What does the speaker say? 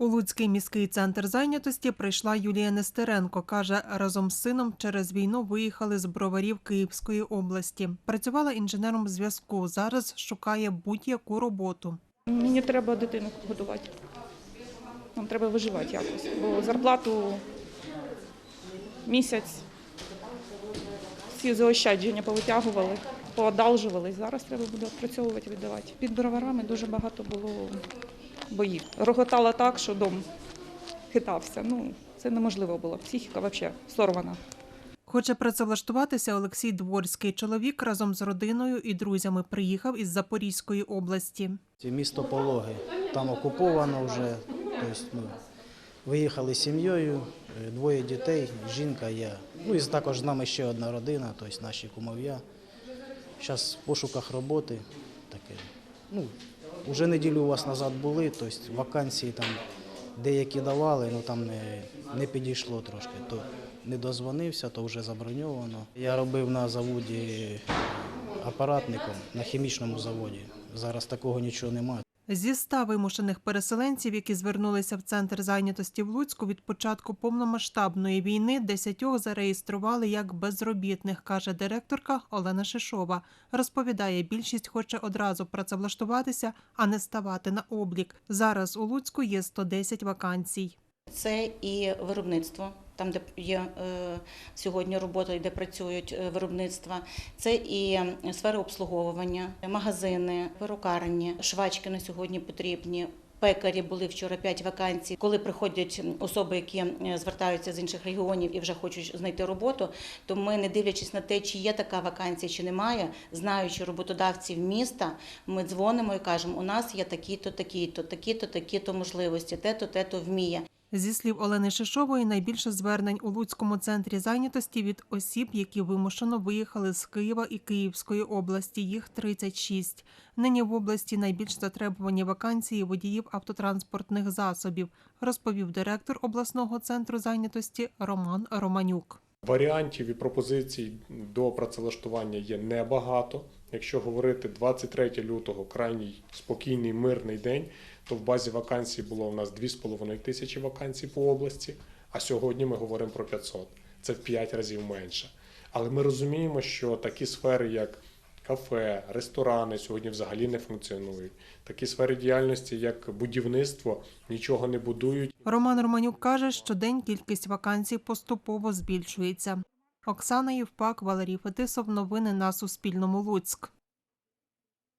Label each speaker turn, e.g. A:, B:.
A: У Луцький міський центр зайнятості прийшла Юлія Нестеренко. Каже, разом з сином через війну виїхали з броварів Київської області. Працювала інженером зв'язку. Зараз шукає будь-яку роботу.
B: Мені треба дитину годувати. Нам треба виживати якось, бо зарплату місяць всі заощадження повитягували, поодалжували. Зараз треба буде відпрацьовувати, віддавати. Під броварами дуже багато було боїв. Роготала так, що дом хитався. Ну, це неможливо було. Психіка взагалі сорвана.
A: Хоче працевлаштуватися Олексій Дворський. Чоловік разом з родиною і друзями приїхав із Запорізької області.
C: Це місто Пологи. Там окуповано вже. Тобто, ну, виїхали з сім'єю, е, двоє дітей, жінка, я. Ну і також з нами ще одна родина, тобто наші кумов'я. Зараз в пошуках роботи. Таке. Ну, вже неділю у вас назад були, тобто вакансії там деякі давали, але там не, не підійшло трошки. То не дозвонився, то вже заброньовано. Я робив на заводі апаратником, на хімічному заводі. Зараз такого нічого немає.
A: Зі ста вимушених переселенців, які звернулися в центр зайнятості в Луцьку від початку повномасштабної війни, десятьох зареєстрували як безробітних, каже директорка Олена Шишова. Розповідає, більшість хоче одразу працевлаштуватися, а не ставати на облік. Зараз у Луцьку є 110 вакансій.
D: Це і виробництво, там, де є е, сьогодні робота, де працюють е, виробництва. Це і сфера обслуговування, магазини, перукарні, швачки на сьогодні потрібні. Пекарі були вчора 5 вакансій. Коли приходять особи, які звертаються з інших регіонів і вже хочуть знайти роботу, то ми, не дивлячись на те, чи є така вакансія, чи немає, знаючи роботодавців міста, ми дзвонимо і кажемо, у нас є такі-то, такі-то, такі-то, такі-то можливості, те-то, те-то вміє.
A: Зі слів Олени Шишової, найбільше звернень у Луцькому центрі зайнятості від осіб, які вимушено виїхали з Києва і Київської області. Їх 36. Нині в області найбільш затребувані вакансії водіїв автотранспортних засобів, розповів директор обласного центру зайнятості Роман Романюк.
E: Варіантів і пропозицій до працевлаштування є небагато. Якщо говорити 23 лютого, крайній спокійний мирний день, то в базі вакансій було у нас 2,5 тисячі вакансій по області, а сьогодні ми говоримо про 500. Це в 5 разів менше. Але ми розуміємо, що такі сфери, як кафе, ресторани, сьогодні взагалі не функціонують. Такі сфери діяльності, як будівництво, нічого не будують.
A: Роман Романюк каже, що день кількість вакансій поступово збільшується. Оксана Євпак, Валерій Фетисов. Новини на Суспільному. Луцьк.